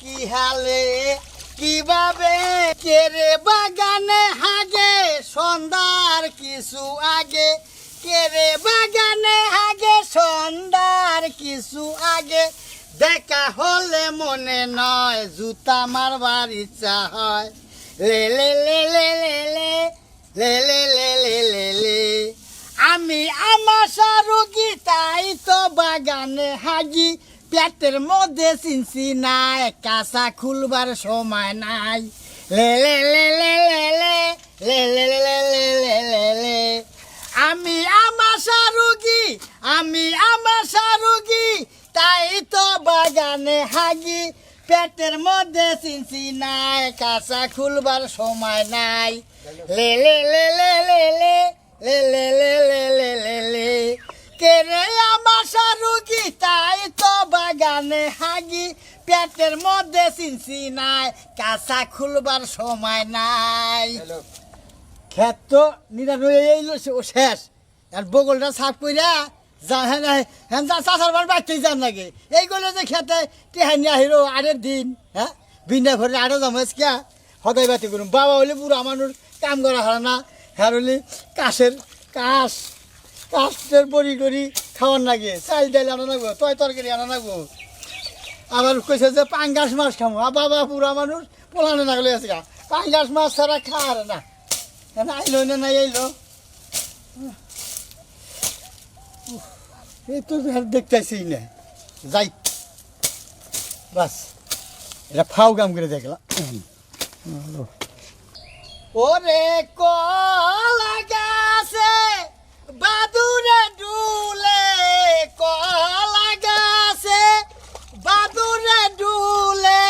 কি হালে কীভাবে কেরে বাগানে হাগে সন্ধ্যার কিছু আগে কেরে বাগানে হাগে সন্ধ্যার কিছু আগে দেখা হলে মনে নয় জুতা মারবার ইচ্ছা হয় লে লে লে লে লে লে লে আমি আমার সারু তাই তো বাগানে হাগি পেটের মধ্যে চিনছি নাই কাঁচা খুলবার সময় নাই লে লে লে লে লে লে আমি আমার রুগী আমি আমার রুগী তাই তো বাগানে হাগি পেটের মধ্যে চিনছি নাই কাঁচা খুলবার সময় নাই লে লে লে লে লে লে বাগানে হাগি পেটের মধ্যে চিনছি নাই কাঁচা খুলবার সময় নাই। ক্ষেত তো নিরানব্বই ও শেষ। আর বগলটা সাফ কইরা যা হ্যাঁ হ্যাঁ যা চাষার বার বাড়তেই যান লাগে এইগুলো যে খেতে টেহানি আহিরো আরের দিন হ্যাঁ? বিনা ভরে আরও জমেছ কিয়া সদাই বাতি করুন বাবা হলে বুড়া মানুষ কাম করা হারা না। হ্যাঁ হলে কাশের কাশ কাশের বড়ি করি খাওয়ার লাগে চাল ডাইল আনা লাগবো তয় তরকারি আনা লাগবো আবার কইছে যে পাঙ্গাস মাছ খামো। আর বাবা, বুড়া মানুষ, পোলানো না গেলে আছে। পাঙ্গাস মাছ ছাড়া খাওয়ার না। আইলো না নাই আইলো। এই তো আর দেখতেছি না। যাই। বাস এটা ফাও কাম করে দেখলাম ওরে কলা গাছে বাদুরে ডুলে কলা গাছে বাদুরে ডুলে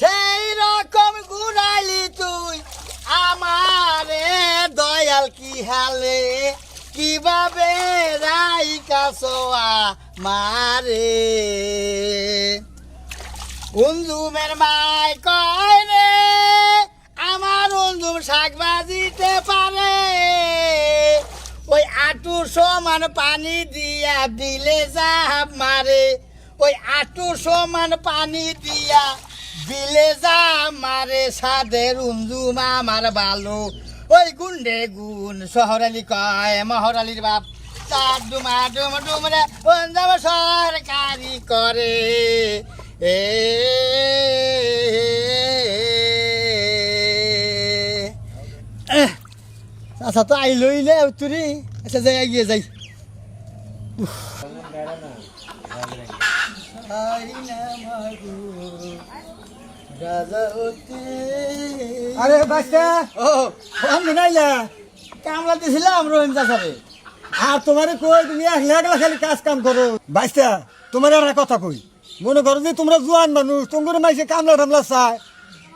সেই রকম ঘুরাইলি তুই আমারে দয়াল কি হালে, কীভাবে রাই কাছোয়া মারে? উন্দুমের মাই কয় রে, আমার উন্দুম শাক বাজিতে পারে। ওই আটুর সমান পানি দিয়া দিলে যাব মারে। ওই আটুর সমান পানি দিয়া দিলে যা মারে। সাদের উন্দুম আমার ভালো ওই গুন্ডে গুণ শহরালি কয় মহরালির বাপ। চার ডুমা ডুম ডুমরে পঞ্জাব সরকারি করে। এ আচ্ছা তো আইলই নে তুরি আচ্ছা যাই এগিয়ে যাই। উফ। আই না মাগো, রাজাওতে। আরে বাচ্চা, ও আমি নাইলা কামলা দিছিলাম রহিম চাষারে আর তোমারে কই, তুমি একলা খালি কাজ কাম করো। বাচ্চা, তোমার একটা কথা কই, মনে করো যে তোমরা জোয়ান মানুষ, তোমার মাইসে কামলা টামলা চায়।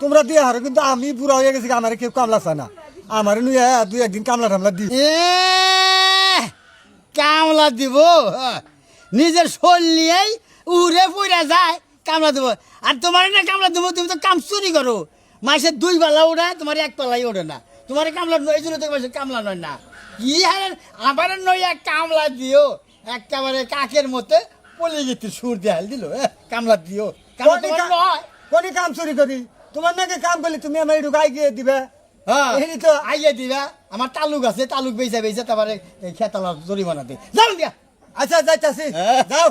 তোমরা দিয়ে হারো, কিন্তু আমি বুড়া হয়ে গেছি, আমার কেউ কামলা চায় না। আমার নুয়ে দুই একদিন কামলা টামলা দি। কামলা দিব হ্যাঁ। নিজের শরীরেই উড়ে পুড়ে যায়। কামলা দিব। আর তোমার না কামলা দিব তুমি তো কাম চুরি করো। মাসের দুই বেলা ওঠে তোমার এক পালাই ওঠে না। তোমার কামলা এই জন্য তো মাসে কামলা নয় না। কি হারে আবার নয় এক কামলা দিও। একেবারে কাকের মতে পলি গেতে সুর দেয়াল দিল কামলা দিও। কোনি তোমার কাম চুরি করি। তোমার নাকি কাম করলে তুমি আমার একটু গাই গিয়ে দিবে? হ্যাঁ তো আইয়ে দিবা। আমার তালুক আছে তালুক বেচা বেচা তারপরে এই খেতালা জরিমানা দে। যাও দিয়া। আচ্ছা যাইতাছি হ্যাঁ। যাও।